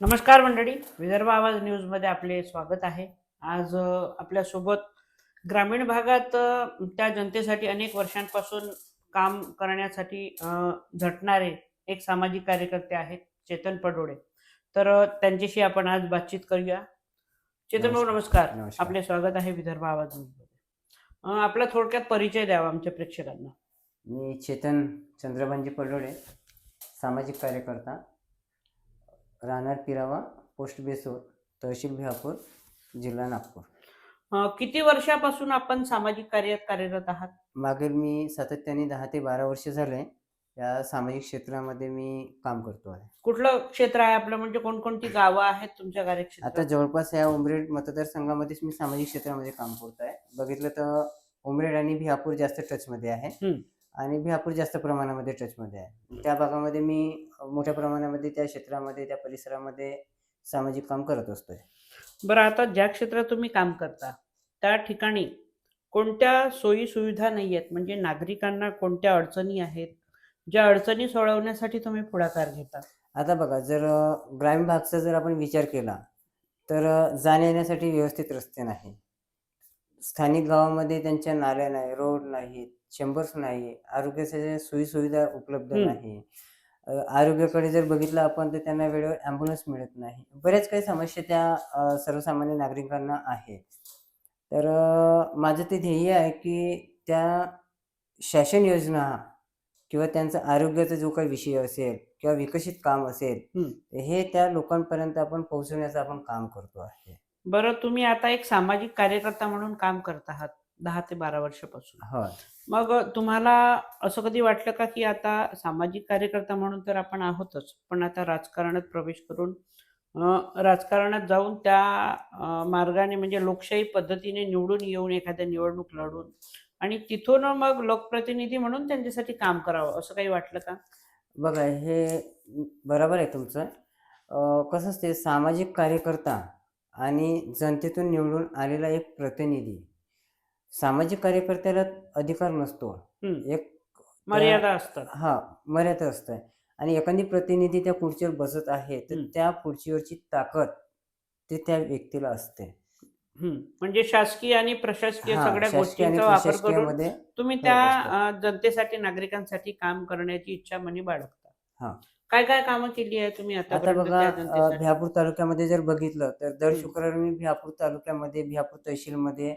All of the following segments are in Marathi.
नमस्कार मंडळी विदर्भ आवाज न्यूजमध्ये आपले स्वागत आहे. आज आपल्यासोबत ग्रामीण भागात त्या जनतेसाठी अनेक वर्षांपासून काम करण्यासाठी झटणारे एक सामाजिक कार्यकर्ते आहेत चेतन पडोळे. तर त्यांच्याशी आपण आज बातचीत करूया. चेतन भाऊ नमस्कार. आपले स्वागत आहे विदर्भ आवाज न्यूजमध्ये. आपला थोडक्यात परिचय द्यावा आमच्या प्रेक्षकांना. मी चेतन चंद्रभानजी पडोळे सामाजिक कार्यकर्ता. राहणार पिरावा पोस्ट बेसूर तहसील बिहापूर जिल्हा नागपूर. अ, किती वर्षापासून आपण सामाजिक कार्यात कार्यरत आहात? मागील मी सातत्याने दहा ते बारा वर्ष झाले या सामाजिक क्षेत्रामध्ये मी काम करतो आहे. कुठलं क्षेत्र आहे आपलं? म्हणजे कोणकोणती गावं आहेत तुमच्या आता कार्यक्षेत्रात जवळपास या उमरेड मतदारसंघामध्येच मी सामाजिक क्षेत्रामध्ये काम करतो आहे बघितलं तर उमरेड आणि बिहापूर जास्त टचमध्ये आहे. हम्म. आणि बिहापूर जास्त प्रमाणामध्ये टचमध्ये आहे. त्या भागामध्ये मी मोठ्या प्रमाणामध्ये त्या क्षेत्रामध्ये त्या परिसरामध्ये सामाजिक काम करत असतोय. बरं आता ज्या क्षेत्रात तुम्ही काम करता त्या ठिकाणी कोणत्या सोयी सुविधा नाही आहेत? म्हणजे नागरिकांना कोणत्या अडचणी आहेत? ज्या अडचणी सोडवण्यासाठी तुम्ही पुढाकार घेता? आता बघा जर ग्रामीण भागचा जर आपण विचार केला तर जाण्या येण्यासाठी व्यवस्थित रस्ते नाही स्थानिक गावामध्ये त्यांच्या नाल्या नाही रोड नाहीत. चेंबर्स नाही आरोग्याच्या सोयीसुविधा उपलब्ध. नाही. आरोग्याकडे जर बघितलं आपण तर त्यांना वेळेवर ॲम्ब्युलन्स मिळत नाही. बऱ्याच काही समस्या त्या सर्वसामान्य नागरिकांना आहे तर माझं ते ध्येय आहे की त्या शासन योजना किंवा त्यांचा आरोग्याचा जो काही विषय असेल किंवा विकसित काम असेल. हे. त्या लोकांपर्यंत आपण पोहोचवण्याचं आपण काम करतो आहे. बरं तुम्ही आता एक सामाजिक कार्यकर्ता म्हणून काम करत आहात दहा ते बारा वर्षापासून. होय मग तुम्हाला असं कधी वाटलं का की आता सामाजिक कार्यकर्ता म्हणून तर आपण आहोतच पण आता राजकारणात प्रवेश करून राजकारणात जाऊन त्या मार्गाने म्हणजे लोकशाही पद्धतीने निवडून येऊन एखाद्या निवडणूक लढून आणि तिथून मग लोकप्रतिनिधी म्हणून त्यांच्यासाठी काम करावं असं काही वाटलं का? बघा हे बरोबर आहे तुमचं. कसं असते सामाजिक कार्यकर्ता आणि जनतेतून निवडून आलेला एक प्रतिनिधी सामाजिक कार्यकर्त्याला अधिकार नसतो हम्म. एक मर्यादा असतात हा मर्यादा असतं आणि एखादी प्रतिनिधी त्या खुर्चीवर बसत आहे तर हम्म. त्या खुर्चीवरची ताकद ते त्या व्यक्तीला असते हम्म. म्हणजे शासकीय आणि प्रशासकीय हा, सगळ्या शासकीय आणि गोष्टींचा वापर करून प्रशासकीयमध्ये तुम्ही त्या. अं, जनतेसाठी नागरिकांसाठी काम करण्याची इच्छा मनी बाळगता हा. काय काय कामं केली आहे तुम्ही आता आतापर्यंत बघा त्या अ, जनतेसाठी? बिहापूर तालुक्यामध्ये जर बघितलं तर दर. शुक्रवारी मी बिहापूर तालुक्यामध्ये बिहापूर तहसीलमध्ये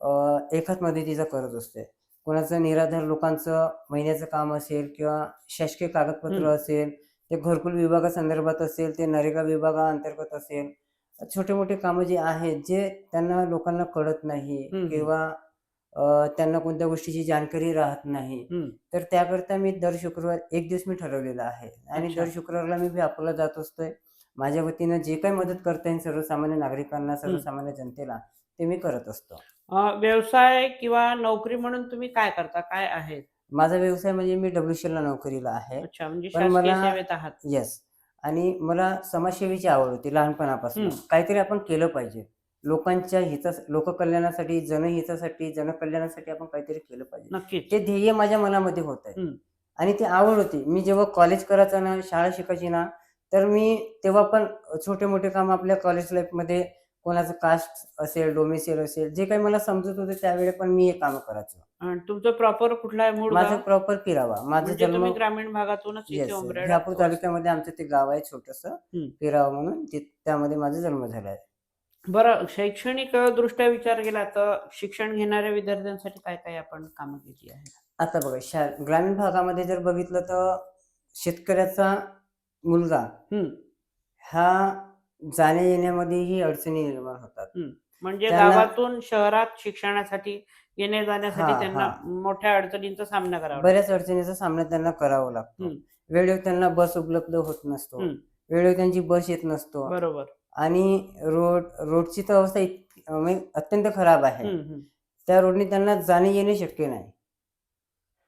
अ, एकाच मदतीचा करत असते कोणाचं निराधार लोकांचं महिन्याचं काम असेल किंवा शासकीय कागदपत्र. असेल ते घरकुल विभागासंदर्भात असेल ते नरेगा विभागाअंतर्गत असेल छोटे मोठे कामं जे आहेत जे त्यांना लोकांना कळत नाही. किंवा त्यांना कोणत्या गोष्टीची जाणकारी राहत नाही. तर त्याकरता मी दर शुक्रवार एक दिवस मी ठरवलेला आहे आणि. दर शुक्रवारला मी बिहापूरला जात असतोय माझ्या वतीनं जे काही मदत करता येईल सर्वसामान्य नागरिकांना सर्वसामान्य जनतेला ते मी करत असतो व्यवसाय किंवा नोकरी म्हणून तुम्ही काय करता? काय आहे? माझा व्यवसाय म्हणजे मी डब्ल्यू ला नोकरीला आहे. अच्छा म्हणजे पण शासकीय मला- सेवेत आहात. येस आणि मला समाजसेवेची आवड होती लहानपणापासून. हम्म. काहीतरी आपण केलं पाहिजे. लोकांच्या हिता लोककल्याणासाठी जनहितासाठी जनकल्याणासाठी आपण काहीतरी केलं पाहिजे. नक्कीच. ते ध्येय माझ्या मनामध्ये होत आहे. हम्म. आणि ती आवड होती. मी जेव्हा कॉलेज करायचं ना शाळा शिकायची ना तर मी तेव्हा पण छोटे मोठे काम आपल्या कॉलेज लाईफमध्ये कोणाचं कास्ट असेल डोमिसिल असेल जे काही मला समजत होते त्यावेळी पण मी हे काम करायचो अं, तुमचं प्रॉपर कुठला आहे मूळ माझं गाव? प्रॉपर पिरावा माझं म्हणजे जन्म तुम्ही ग्रामीण भागातूनच इथे येस उमरेड बिहापूर तालुक्यामध्ये आमचं ते गाव आहे छोटस. पिरावा म्हणून ते- त्यामध्ये माझा जन्म झाला आहे बरं शैक्षणिक दृष्ट्या विचार केला तर शिक्षण घेणाऱ्या विद्यार्थ्यांसाठी काय काय आपण कामं केली आहे आता बघा शा ग्रामीण भागामध्ये जर बघितलं तर शेतकऱ्याचा मुलगा हम्म. हा जाण्या येण्यामध्येही अडचणी निर्माण होतात म्हणजे त्यांना- गावातून शहरात शिक्षणासाठी येण्या जाण्यासाठी हा, त्यांना हा. मोठ्या अडचणींचा सामना करावा लागतो. बऱ्याच अडचणीचा सामना त्यांना करावा लागतो हम्म. वेळेवर त्यांना बस उपलब्ध होत नसतो हम्म. वेळेवर त्यांची बस येत नसतो बरोबर आणि रोड रोडची तर अवस्था इत- म्हणजे अत्यंत खराब आहे हम्म, हम्म. त्या रोडने त्यांना जाणे येणे शक्य नाही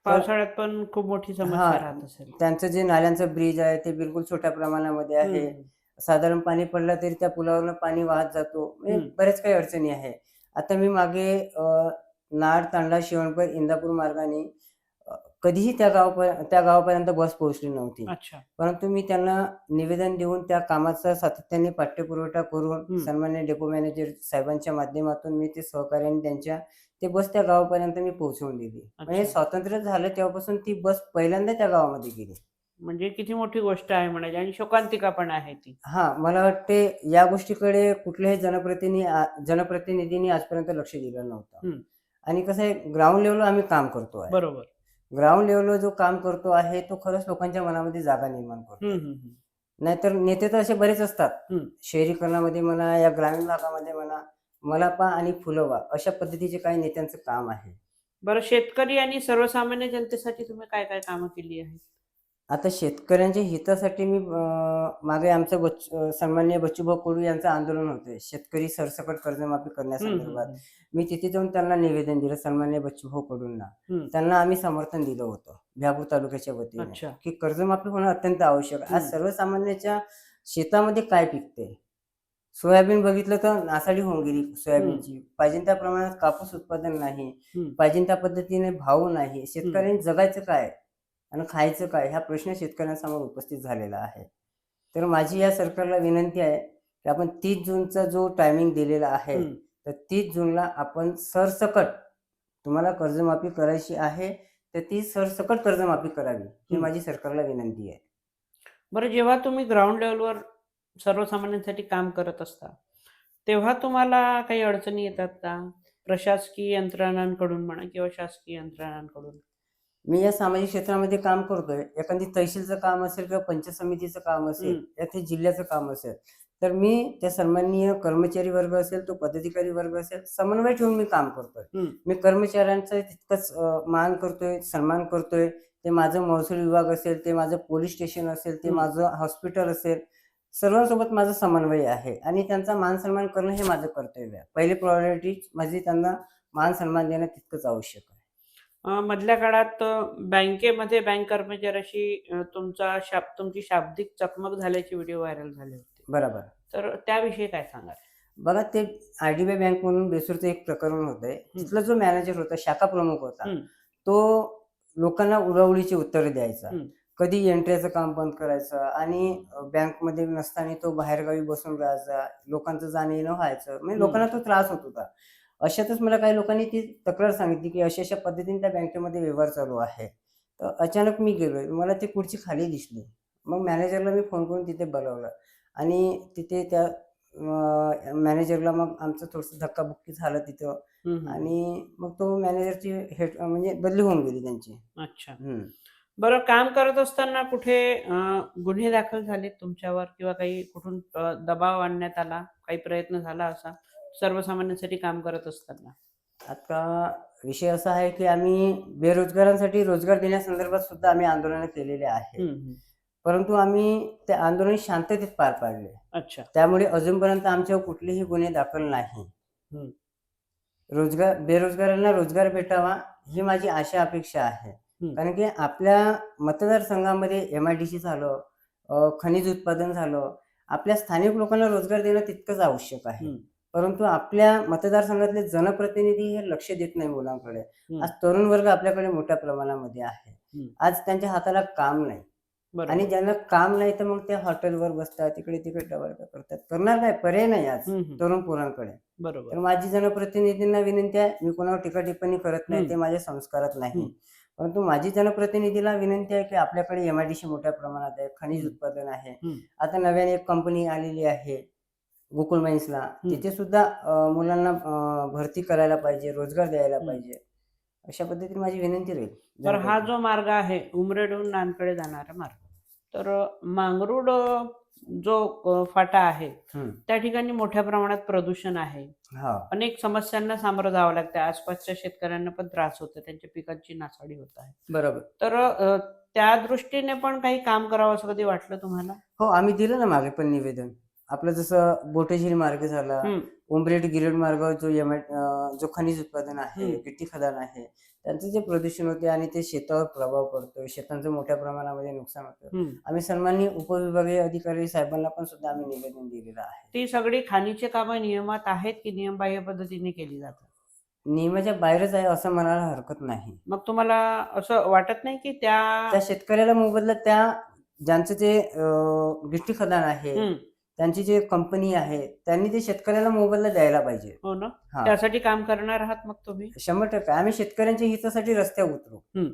पावसाळ्यात पण खूप मोठी समस्या हा. राहत असेल त्यांचं जे नाल्यांचं ब्रिज आहे ते बिलकुल छोट्या प्रमाणामध्ये आहे हम्म. साधारण पाणी पडलं तरी त्या पुलावरनं पाणी वाहत जातो. म्हणजे काही अडचणी आहे आता मी मागे नाड तांडा शिवणपर इंदापूर मार्गाने कधीही त्या गावापर्यंत त्या गावापर्यंत बस पोहोचली नव्हती. परंतु मी त्यांना निवेदन देऊन त्या कामाचा सातत्याने पाठ्यपुरवठा करून. सन्मान्य डेपो मॅनेजर साहेबांच्या माध्यमातून मी ते सहकार्याने त्यांच्या ते बस त्या गावापर्यंत मी पोहोचवून दिली. म्हणजे. स्वातंत्र्य झालं तेव्हापासून ती बस पहिल्यांदा त्या गावामध्ये गेली. म्हणजे किती मोठी गोष्ट आहे म्हणायची आणि शोकांतिका पण आहे ती. हा मला वाटते या गोष्टीकडे कुठल्याही जनप्रतिनिधी जनप्रतिनिधींनी आजपर्यंत लक्ष दिलं नव्हतं. आणि कसं आहे ग्राउंड लेवलला आम्ही काम करतो आहे. बरोबर. ग्राउंड लेवलवर जो काम करतो आहे तो खरंच लोकांच्या मनामध्ये जागा निर्माण करतो. नाहीतर नेते तर असे बरेच असतात. शहरीकरणामध्ये म्हणा या ग्रामीण भागामध्ये म्हणा मला पा आणि फुलवा अशा पद्धतीचे काही नेत्यांचं काम आहे. बरं शेतकरी आणि सर्वसामान्य जनतेसाठी तुम्ही काय काय कामं केली आहेत? आता शेतकऱ्यांच्या हितासाठी मी मागे आमचं सन्माननीय बच्चूभाऊ कडू यांचं आंदोलन होते शेतकरी सरसकट कर्जमाफी करण्यासंदर्भात. मी तिथे जाऊन त्यांना निवेदन दिलं सन्मान्य बच्चूभाऊ कडूंना. त्यांना आम्ही समर्थन दिलं होतं भ्यापूर तालुक्याच्या वतीने. की कर्जमाफी होणं अत्यंत आवश्यक. आज. सर्वसामान्याच्या शेतामध्ये काय पिकते सोयाबीन बघितलं तर नासाडी होऊन गेली सोयाबीनची. पाहिजे त्या प्रमाणात कापूस उत्पादन नाही. पाहिजे त्या पद्धतीने भाव नाही. शेतकऱ्यांनी जगायचं काय? आणि खायचं काय हा प्रश्न शेतकऱ्यांसमोर उपस्थित झालेला आहे तर माझी या सरकारला विनंती आहे की आपण तीस जूनचा जो टायमिंग दिलेला आहे. तर तीस जूनला आपण सरसकट तुम्हाला कर्जमाफी करायची आहे तर ती सरसकट कर्जमाफी करावी ही. माझी सरकारला विनंती आहे बरं जेव्हा तुम्ही ग्राउंड लेवलवर सर्वसामान्यांसाठी काम करत असता तेव्हा तुम्हाला काही अडचणी येतात का प्रशासकीय यंत्रणांकडून म्हणा किंवा शासकीय यंत्रणांकडून मी या सामाजिक क्षेत्रामध्ये काम करतोय एखादी तहसीलचं काम असेल किंवा पंचायत समितीचं काम असेल. या ते जिल्ह्याचं काम असेल तर मी त्या सन्माननीय कर्मचारी वर्ग असेल तो पदाधिकारी वर्ग असेल समन्वय ठेवून मी काम करतोय. मी कर्मचाऱ्यांचा तितकंच मान करतोय सन्मान करतोय ते माझं महसूल विभाग असेल ते माझं पोलीस स्टेशन असेल ते. माझं हॉस्पिटल असेल सर्वांसोबत माझं समन्वय आहे आणि त्यांचा मान सन्मान करणं हे माझं कर्तव्य आहे पहिली प्रायोरिटी माझी त्यांना मान सन्मान देणं तितकंच आवश्यक आहे मधल्या काळात बँकेमध्ये बँक कर्मचाऱ्याशी तुमचा शाब तुमची शाब्दिक चकमक झाल्याचे व्हिडिओ व्हायरल झाले होते. बरोबर. तर त्याविषयी काय सांगाल? बघा ते आयडीबीआय बँक म्हणून बेसूरचं एक प्रकरण होतंय तिथला जो मॅनेजर होता शाखा प्रमुख होता. तो लोकांना उडवळीची उत्तरे द्यायचा. कधी एंट्रीचं काम बंद करायचं आणि बँकमध्ये नसताना तो बाहेरगावी बसून राहायचा लोकांचं जाणं येणं व्हायचं. म्हणजे. लोकांना तो त्रास होत होता. अशातच मला काही लोकांनी ती तक्रार सांगितली की अशा अशा पद्धतीने त्या बँकेमध्ये व्यवहार चालू आहे. तर अचानक मी गेलोय. मला ती खुर्ची खाली दिसली. मग मॅनेजरला मी फोन करून तिथे बोलावलं. आणि तिथे त्या मॅनेजरला मग आमचं थोडंसं धक्काबुक्की झालं तिथं. आणि मग तो मॅनेजरची हेड म्हणजे बदली होऊन गेली त्यांची. अच्छा. बरं काम करत असताना कुठे गुन्हे दाखल झालेत तुमच्यावर किंवा काही कुठून दबाव आणण्यात आला? काही प्रयत्न झाला असा? सर्वसामान्यांसाठी काम करत असताना आता विषय असा आहे की आम्ही बेरोजगारांसाठी रोजगार देण्यासंदर्भात सुद्धा आम्ही आंदोलन केलेले आहे. परंतु आम्ही ते आंदोलन शांततेत पार पाडले अच्छा त्यामुळे अजूनपर्यंत आमच्यावर कुठलेही गुन्हे दाखल नाही. रोजगार बेरोजगारांना रोजगार भेटावा ही माझी आशा अपेक्षा आहे. कारण की आपल्या मतदारसंघामध्ये एम आय डी सी झालं खनिज उत्पादन झालं आपल्या स्थानिक लोकांना रोजगार देणं तितकंच आवश्यक आहे. परंतु आपल्या मतदारसंघातले जनप्रतिनिधी हे लक्ष देत नाही मुलांकडे. आज तरुण वर्ग आपल्याकडे मोठ्या प्रमाणामध्ये आहे. आज त्यांच्या हाताला काम नाही आणि ज्यांना काम नाही तर मग ते हॉटेलवर बसतात तिकडे तिकडे डबल करतात करणार काय पर्याय नाही आज. तरुण पोरांकडे तर बरोबर माझी जनप्रतिनिधींना विनंती आहे मी कोणावर टीका टिप्पणी करत नाही. ते माझ्या संस्कारात नाही. परंतु माझी जनप्रतिनिधीला विनंती आहे की आपल्याकडे एमआयडीसी मोठ्या प्रमाणात आहे खनिज. उत्पादन आहे. आता नव्याने एक कंपनी आलेली आहे गोकुळ माइन्सला तिथे सुद्धा मुलांना भरती करायला पाहिजे रोजगार द्यायला. पाहिजे अशा पद्धतीने माझी विनंती राहील. तर हा. जो मार्ग आहे उमरेडहून नानकडे जाणारा मार्ग तर मांगरूड जो फाटा आहे. त्या ठिकाणी मोठ्या प्रमाणात प्रदूषण आहे. हा. अनेक समस्यांना सामोरं जावं लागतं आसपासच्या शेतकऱ्यांना पण त्रास होतो त्यांच्या पिकांची नासाडी होत आहे. बरोबर. तर त्या दृष्टीने पण काही काम करावं असं कधी वाटलं तुम्हाला? हो आम्ही दिलं ना मागे पण निवेदन. आपलं जसं बोटेझिरी मार्ग झाला. उमरेड गिरेड मार्ग जो एम जो खनिज उत्पादन आहे. गिट्टी खदान आहे त्यांचं जे प्रदूषण होते आणि ते शेतावर प्रभाव पडतो शेतांचं मोठ्या प्रमाणामध्ये नुकसान होतं. आम्ही सन्माननीय उपविभागीय अधिकारी साहेबांना पण सुद्धा आम्ही निवेदन दिलेलं आहे ती सगळी खाणीची कामं नियमात आहेत की नियमबाह्य पद्धतीने केली जातात नियमाच्या बाहेरच आहे असं म्हणायला हरकत नाही मग तुम्हाला असं वाटत नाही की त्या त्या शेतकऱ्याला मोबदला त्या ज्यांचं जे अं, गिट्टी खदान आहे त्यांची जे कंपनी आहे त्यांनी ते शेतकऱ्याला मोबदला द्यायला पाहिजे. हो ना? हा. त्यासाठी काम करणार आहात मग तुम्ही? शंभर टक्के. आम्ही शेतकऱ्यांच्या हितासाठी रस्त्यावर उतरू. हम्म.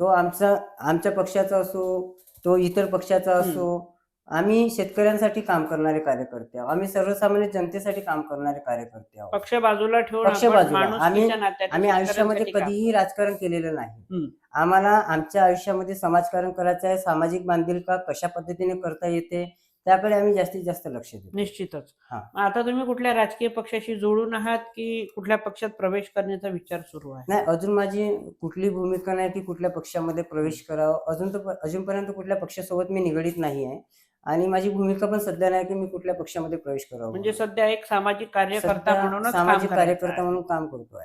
तो आमचा आमच्या पक्षाचा असो तो इतर पक्षाचा असो आम्ही शेतकऱ्यांसाठी काम करणारे कार्यकर्ते आहोत. आम्ही सर्वसामान्य जनतेसाठी काम करणारे कार्यकर्ते आहोत. पक्ष बाजूला ठेवून पक्ष आपण बाजूला. माणुसकीच्या नात्याने आम्ही आयुष्यामध्ये शेतकऱ्यांसाठी काम कधीही राजकारण केलेलं नाही. आम्हाला आमच्या आयुष्यामध्ये समाजकारण करायचं आहे. सामाजिक बांधिलका कशा पद्धतीने करता येते? त्याकडे आम्ही जास्तीत जास्त लक्ष देतो. निश्चितच. हा. आता तुम्ही कुठल्या राजकीय पक्षाशी जोडून आहात की कुठल्या पक्षात प्रवेश करण्याचा विचार सुरू आहे? नाही अजून माझी कुठली भूमिका नाही की कुठल्या पक्षामध्ये प्रवेश करावा. अजून तर अजूनपर्यंत कुठल्या पक्षासोबत मी निगडीत नाही आहे. आणि माझी भूमिका पण सध्या नाही की मी कुठल्या पक्षामध्ये प्रवेश करावा म्हणजे सध्या एक सामाजिक कार्यकर्ता सध्या म्हणूनच काम सामाजिक करायचं कार्यकर्ता आहे. म्हणून काम करतोय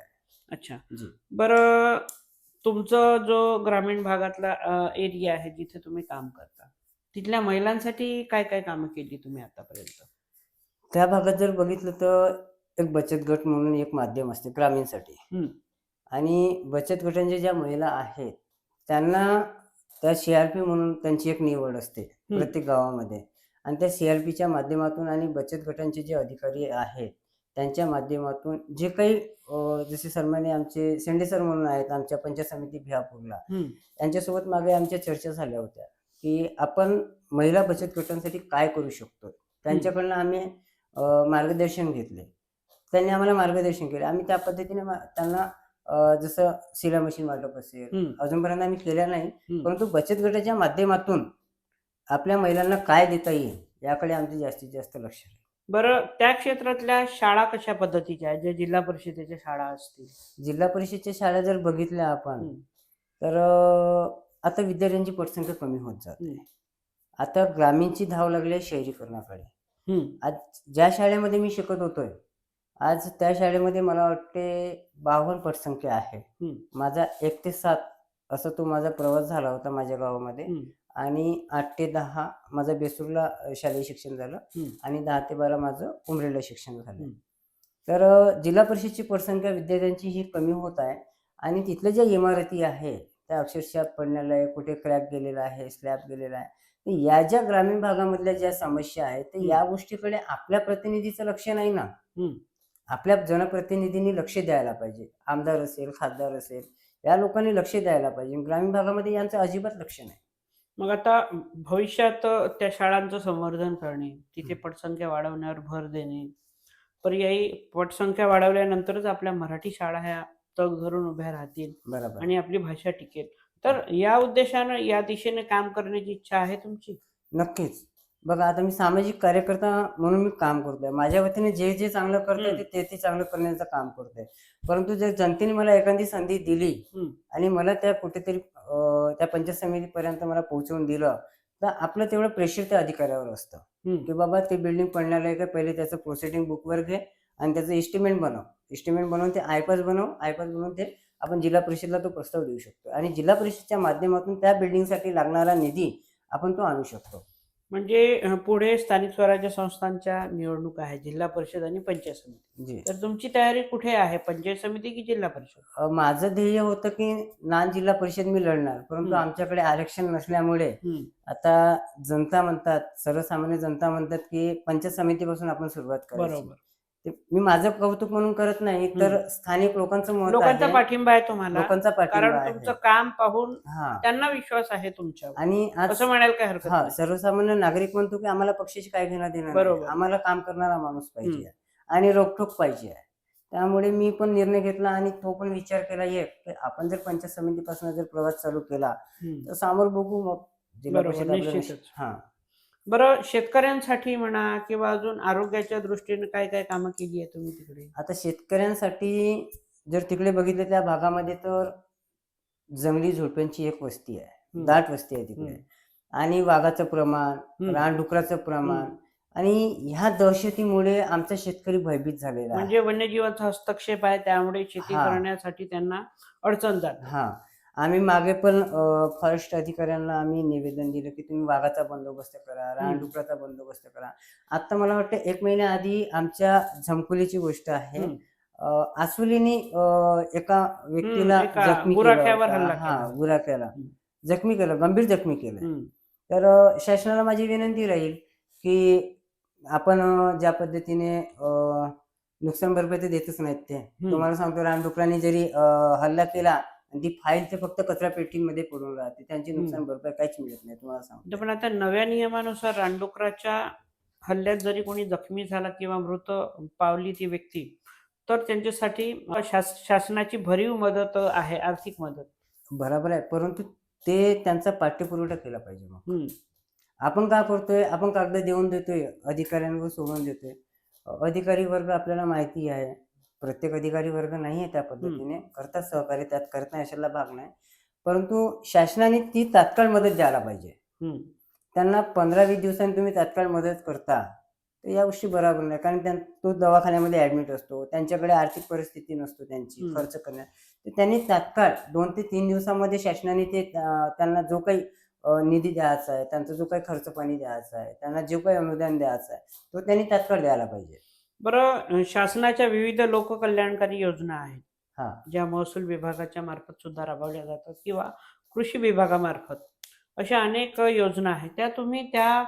अच्छा. जी. बरं तुमचं जो ग्रामीण भागातला एरिया आहे जिथे तुम्ही काम करता तिथल्या महिलांसाठी काय काय कामं केली तुम्ही आतापर्यंत? त्या भागात जर बघितलं तर एक बचत गट म्हणून एक माध्यम असते ग्रामीणसाठी. आणि बचत गटांच्या ज्या महिला आहेत त्यांना त्या सीआरपी म्हणून त्यांची एक निवड असते प्रत्येक गावामध्ये. आणि त्या सीआरपीच्या माध्यमातून आणि बचत गटांचे जे अधिकारी आहेत त्यांच्या माध्यमातून जे काही जसे सन्मान्य आमचे शेंडे सर म्हणून आहेत आमच्या पंचायत समिती भियापूरला हम्म. यांच्यासोबत मागे आमच्या चर्चा झाल्या होत्या. की आपण महिला बचत गटांसाठी काय करू शकतो त्यांच्याकडनं आम्ही मार्गदर्शन घेतले त्यांनी आम्हाला मार्गदर्शन केले आम्ही त्या पद्धतीने त्यांना जसं सिला मशीन वाटप असेल. अजूनपर्यंत आम्ही केल्या नाही. परंतु बचत गटाच्या माध्यमातून आपल्या महिलांना काय देता येईल याकडे आमचे जास्तीत जास्त लक्ष आहे. बरं त्या क्षेत्रातल्या शाळा कशा पद्धतीच्या आहेत? ज्या जिल्हा परिषदेच्या शाळा असतील. जिल्हा परिषदच्या शाळा जर बघितल्या आपण. तर आता विद्यार्थ्यांची पटसंख्या कमी होत जाते. आता ग्रामीणची धाव लागली आहे शहरीकरणाकडे. आज ज्या शाळेमध्ये मी शिकत होतोय आज त्या शाळेमध्ये मला वाटते बावन्न पटसंख्या आहे. माझा एक ते सात असा तो माझा प्रवास झाला होता माझ्या गावामध्ये. आणि आठ ते दहा माझं बेसूरला शालेय शिक्षण झालं. आणि दहा ते बारा माझं उमरेला शिक्षण झालं. तर जिल्हा परिषदची पटसंख्या विद्यार्थ्यांची ही कमी होत आहे आणि तिथल्या ज्या इमारती आहे त्या अक्षरशः पडण्याला आहे कुठे क्रॅक गेलेला आहे स्लॅब गेलेला आहे. या ज्या ग्रामीण भागामधल्या ज्या समस्या आहेत तर या गोष्टीकडे आपल्या प्रतिनिधीचं लक्ष नाही ना. आपल्या जनप्रतिनिधींनी लक्ष द्यायला पाहिजे. आमदार असेल खासदार असेल या लोकांनी लक्ष द्यायला पाहिजे. ग्रामीण भागामध्ये यांचं अजिबात लक्ष नाही. मग आता भविष्यात त्या शाळांचं संवर्धन करणे तिथे पटसंख्या वाढवण्यावर भर देणे पर्यायी पटसंख्या वाढवल्यानंतरच आपल्या मराठी शाळा ह्या तग धरून उभ्या राहतील बरोबर. आणि आपली भाषा टिकेल. तर या उद्देशानं या दिशेने काम करण्याची इच्छा आहे तुमची? नक्कीच. बघा आता मी सामाजिक कार्यकर्ता म्हणून मी काम करतोय. माझ्या वतीने जे जे चांगलं करता येते ते ते चांगलं करण्याचं काम करतोय. परंतु जर जनतेने मला एखादी संधी दिली. आणि मला त्या कुठेतरी त्या पंचायत समितीपर्यंत मला पोहोचवून दिलं तर आपलं तेवढं प्रेशर त्या अधिकाऱ्यावर असतं. की बाबा ते बिल्डिंग पडणार आहे का? पहिले त्याचं प्रोसिडिंग बुकवर घे. आणि त्याचं एस्टिमेट बनव. एस्टिमेट बनवून ते आयपास बनव. आयपास बनवून ते आपण जिल्हा परिषदला तो प्रस्ताव देऊ शकतो. आणि जिल्हा परिषदच्या माध्यमातून त्या बिल्डिंगसाठी लागणारा निधी आपण तो आणू शकतो. म्हणजे पुढे स्थानिक स्वराज्य संस्थांच्या निवडणूक आहे जिल्हा परिषद आणि पंचायत समिती. तर तुमची तयारी कुठे आहे पंचायत समिती की जिल्हा परिषद? माझं ध्येय होतं की नान जिल्हा परिषद मी लढणार. परंतु. आमच्याकडे आरक्षण नसल्यामुळे. आता जनता म्हणतात सर्वसामान्य जनता म्हणतात की पंचायत समितीपासून आपण सुरुवात ते मी माझं कौतुक म्हणून करत नाही तर. स्थानिक लोकांचं मत लोकांचा पाठिंबा आहे तुम्हाला लोकांचा पाठिंबा कारण तुमचं काम पाहून त्यांना विश्वास आहे तुमच्यावर आणि असं म्हणायला काय हरकत हा नाही सर्वसामान्य नागरिक म्हणतो की आम्हाला पक्षाची काय घेणं देणं नाही. बरोबर. आम्हाला काम करणारा माणूस पाहिजे. आणि रोखोक पाहिजे आहे त्यामुळे मी पण निर्णय घेतला आणि तो पण विचार केला की आपण जर पंचायत समितीपासून जर प्रवास चालू केला. तर समोर बघू मग जिल्हा परिषद हा बरं शेतकऱ्यांसाठी म्हणा किंवा अजून आरोग्याच्या दृष्टीने काय काय कामं केली आहे तुम्ही तिकडे आता शेतकऱ्यांसाठी जर तिकडे बघितलं त्या भागामध्ये तर जंगली झोपड्यांची एक वस्ती आहे. दाट वस्ती आहे तिकडे. आणि वाघाचं प्रमाण. रानडुकराचं प्रमाण. आणि ह्या दहशतीमुळे आमचा शेतकरी भयभीत झालेला म्हणजे वन्यजीवाचा हस्तक्षेप आहे त्यामुळे शेती हा. करण्यासाठी त्यांना अडचण जाते हा आम्ही मागे पण फॉरेस्ट अधिकाऱ्यांना आम्ही निवेदन दिलं की तुम्ही वाघाचा बंदोबस्त करा रानडुकराचा बंदोबस्त करा आता मला वाटतं एक महिन्याआधी आमच्या झमकुलीची गोष्ट आहे आसुलीने एका व्यक्तीला जखमी हा केला. गुराख्याला. जखमी केलं गंभीर जखमी केलं. तर शासनाला माझी विनंती राहील की आपण ज्या पद्धतीने नुकसान भरपाई तर देतच नाहीत ते. तुम्हाला सांगतो रानडुकरांनी जरी हल्ला केला आणि ती फाईल ते फक्त कचरा पेटीमध्ये पडून राहते. त्यांची. नुकसान भरपाई काहीच मिळत नाही तुम्हाला सांगतो. पण आता नव्या नियमानुसार रानडुकराच्या हल्ल्यात जरी कोणी जखमी झाला किंवा मृत पावली ती व्यक्ती तर त्यांच्यासाठी शास शासनाची भरीव मदत आहे आर्थिक मदत. बरोबर आहे परंतु ते त्यांचा पाठ्यपुरवठा केला पाहिजे मग. आपण काय करतोय? आपण कागद देऊन देतोय अधिकाऱ्यांवर सोडून देतोय. अधिकारी वर्ग आपल्याला माहिती आहे. प्रत्येक अधिकारी वर्ग नाही आहे त्या पद्धतीने. करतात सहकार्य त्यात करत नाही अशाला भाग नाही. परंतु शासनाने ती तात्काळ मदत द्यायला पाहिजे. त्यांना पंधरा वीस दिवसांनी तुम्ही तात्काळ मदत करता तर या गोष्टी बरोबर नाही. कारण त्यां तो दवाखान्यामध्ये ऍडमिट असतो त्यांच्याकडे आर्थिक परिस्थिती नसतो त्यांची. खर्च करण्यात तर त्यांनी तात्काळ दोन ते तीन दिवसामध्ये शासनाने ते त्यांना जो काही निधी द्यायचा आहे त्यांचा जो काही खर्च पाणी द्यायचा आहे त्यांना जे काही अनुदान द्यायचं आहे तो त्यांनी तात्काळ द्यायला पाहिजे. बरं शासनाच्या विविध लोककल्याणकारी योजना आहेत. हा. ज्या महसूल विभागाच्या मार्फत सुद्धा राबवल्या जातात किंवा कृषी विभागामार्फत. अशा अनेक योजना आहेत. त्या तुम्ही त्या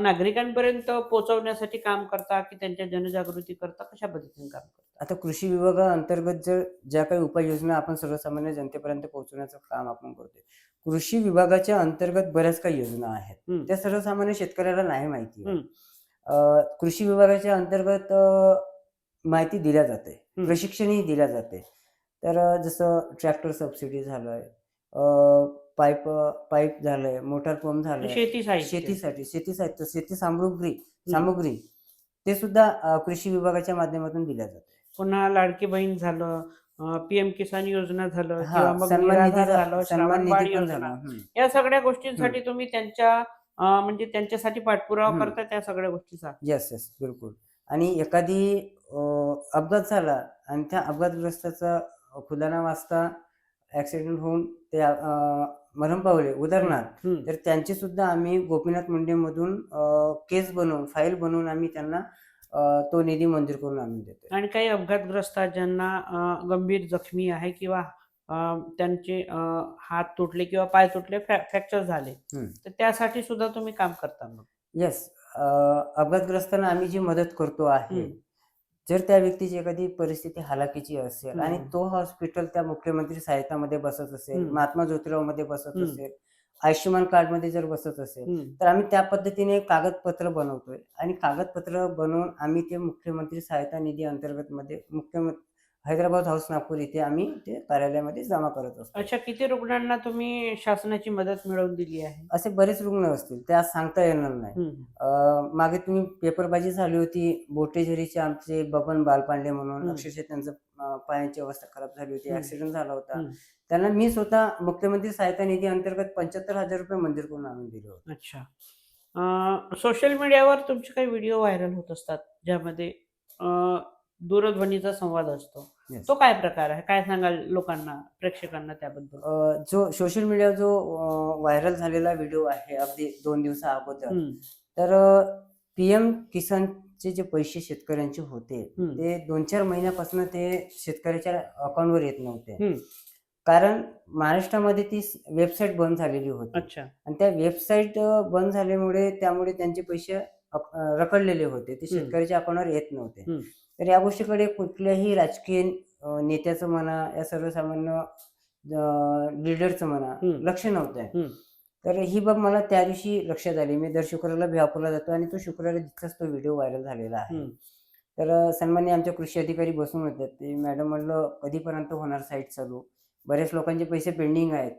नागरिकांपर्यंत पोहोचवण्यासाठी काम करता की त्यांच्या जनजागृती करता? कशा पद्धतीने काम करता? आता कृषी विभागाअंतर्गत जर ज्या काही उपाययोजना आपण सर्वसामान्य जनतेपर्यंत पोहोचवण्याचं काम आपण करतोय कृषी विभागाच्या अंतर्गत बऱ्याच काही योजना आहेत. त्या सर्वसामान्य शेतकऱ्याला नाही माहिती कृषी विभागाच्या अंतर्गत माहिती दिल्या जाते. प्रशिक्षणही दिल्या जाते. तर जसं ट्रॅक्टर सबसिडी झालंय पाईप पाईप झालंय मोटार पंप झालंय शेती साहित्य. शेतीसाठी शेती साहित्य शेती सामुग्री सामुग्री ते सुद्धा कृषी विभागाच्या माध्यमातून दिल्या जाते. पुन्हा लाडकी बहीण झालं पीएम किसान योजना झालं झालं झाला. या सगळ्या गोष्टींसाठी तुम्ही त्यांच्या म्हणजे त्यांच्यासाठी पाठपुरावा. करता त्या सगळ्या गोष्टीचा येस येस बिलकुल आणि एखादी अपघात झाला आणि त्या अपघातग्रस्ताचा खुदाना वाचता ऍक्सिडेंट होऊन ते मरण पावले उदाहरणार्थ. तर त्यांची सुद्धा आम्ही गोपीनाथ मुंडेमधून केस बनवून फाईल बनवून आम्ही त्यांना तो निधी मंजूर करून आणून देतो आणि काही अपघातग्रस्त ज्यांना गंभीर जखमी आहे किंवा त्यांचे हात तुटले किंवा पाय तुटले फ्रॅक्चर झाले. तर त्यासाठी सुद्धा तुम्ही काम करता मग येस अपघातग्रस्तांना आम्ही जी मदत करतो आहे. जर त्या व्यक्तीची एखादी परिस्थिती हालाकीची असेल आणि. तो हॉस्पिटल त्या मुख्यमंत्री सहायतामध्ये बसत असेल. महात्मा ज्योतिरावमध्ये बसत. असेल आयुष्यमान कार्डमध्ये जर बसत असेल. तर आम्ही त्या पद्धतीने कागदपत्र बनवतोय आणि कागदपत्र बनवून आम्ही ते मुख्यमंत्री सहायता निधी अंतर्गत मध्ये मुख्यमंत्री हैदराबाद हाऊस नागपूर इथे आम्ही ते कार्यालयामध्ये जमा करत असतो अशा किती रुग्णांना तुम्ही शासनाची मदत मिळवून दिली आहे असे बरेच रुग्ण असतील ते आज सांगता येणार नाही. अं, मागे तुम्ही पेपरबाजी झाली होती बोटेझरीचे आमचे बबन बालपांडे म्हणून हम्म. अक्षरशः त्यांचं अं, पायाची अवस्था खराब झाली होती हम्म. ऍक्सिडेंट झाला होता हम्म. त्यांना मी स्वतः मुख्यमंत्री सहायता निधी अंतर्गत पंच्याहत्तर हजार रुपये मंजूर करून आणून दिले होते अच्छा सोशल मीडियावर तुमचे काही व्हिडिओ व्हायरल होत असतात ज्यामध्ये अं, दूरध्वनीचा संवाद असतो Yes. तो काय प्रकार आहे काय सांगाल लोकांना प्रेक्षकांना त्याबद्दल जो सोशल मीडिया जो व्हायरल झालेला व्हिडिओ आहे अगदी दोन दिवसा अगोदर. तर पीएम किसानचे जे पैसे शेतकऱ्यांचे होते. ते दोन चार महिन्यापासून ते शेतकऱ्याच्या अकाउंटवर येत नव्हते. कारण महाराष्ट्रामध्ये ती वेबसाईट बंद झालेली होती अच्छा आणि त्या वेबसाईट बंद झाल्यामुळे त्यामुळे त्यांचे पैसे रखडलेले होते ते. शेतकऱ्याच्या अकाउंटवर येत नव्हते. तर या गोष्टीकडे कुठल्याही राजकीय नेत्याचं म्हणा या सर्वसामान्य लिडरचं म्हणा. लक्ष नव्हतं. तर ही बाब मला त्या दिवशी लक्षात आली मी दर शुक्रवारला भिवापूरला जातो आणि तो शुक्रवारी तिथलाच तो व्हिडिओ व्हायरल झालेला आहे. तर अं, सन्माननीय आमचे कृषी अधिकारी बसून होते ते मॅडम म्हणलं कधीपर्यंत होणार साईट चालू बरेच लोकांचे पैसे पेंडिंग आहेत.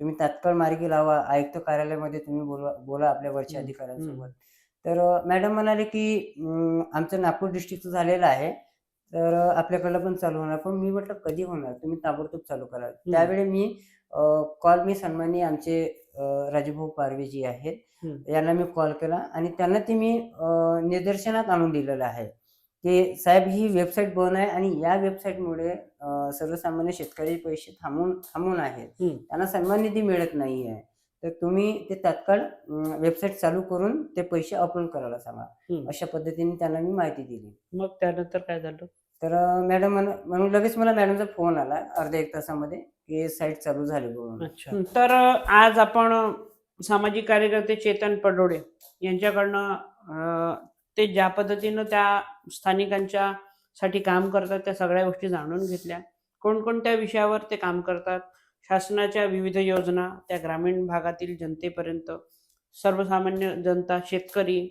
तुम्ही तात्काळ मार्गी लावा आयुक्त कार्यालयामध्ये तुम्ही बोला बोला आपल्या वरच्या. अधिकाऱ्यांसोबत तर मॅडम म्हणाले की आमचं नागपूर डिस्ट्रिक्टचं झालेलं आहे. तर आपल्याकडलं पण चालू होणार. पण मी म्हटलं कधी होणार? तुम्ही ताबडतोब चालू करा. त्यावेळी मी कॉल मी सन्माननीय आमचे राजूभाऊ पारवेजी आहेत. यांना मी कॉल केला आणि त्यांना ते मी निदर्शनात आणून दिलेलं आहे. की साहेब ही वेबसाईट बंद आहे आणि या वेबसाईटमुळे सर्वसामान्य शेतकरी पैसे थांबून थांबून आहेत. त्यांना सन्मान निधी मिळत नाही आहे तर तुम्ही ते तात्काळ वेबसाईट चालू करून ते पैसे अपलोड करायला सांगा. अशा पद्धतीने त्यांना मी माहिती दिली. मग त्यानंतर काय झालं? तर मॅडम म्हण- म्हणून लगेच मला मॅडमचा फोन आला अर्ध्या एक तासामध्ये की साईट चालू झाली म्हणून. अच्छा. तर आज आपण सामाजिक कार्यकर्ते चेतन पडोडे यांच्याकडनं ते ज्या पद्धतीनं त्या स्थानिकांच्या साठी काम करतात त्या सगळ्या गोष्टी जाणून घेतल्या. कोणकोणत्या विषयावर ते काम करतात? शासनाच्या विविध योजना त्या ग्रामीण भागातील जनतेपर्यंत सर्वसामान्य जनता शेतकरी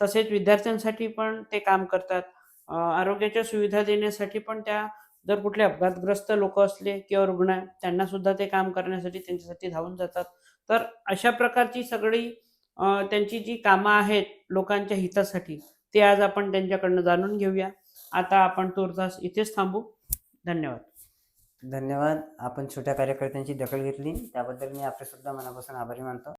तसेच विद्यार्थ्यांसाठी पण ते काम करतात. आरोग्याच्या सुविधा देण्यासाठी पण त्या जर कुठले अपघातग्रस्त लोक असले किंवा रुग्ण त्यांना सुद्धा ते काम करण्यासाठी त्यांच्यासाठी धावून जातात. तर अशा प्रकारची सगळी त्यांची जी कामं आहेत लोकांच्या हितासाठी ते आज आपण त्यांच्याकडनं जाणून घेऊया. आता आपण तुर्तास इथेच थांबू. धन्यवाद. धन्यवाद. आपण छोट्या कार्यकर्त्यांची दखल घेतली. त्याबद्दल मी आपले सुद्धा मनापासून आभारी मानतो.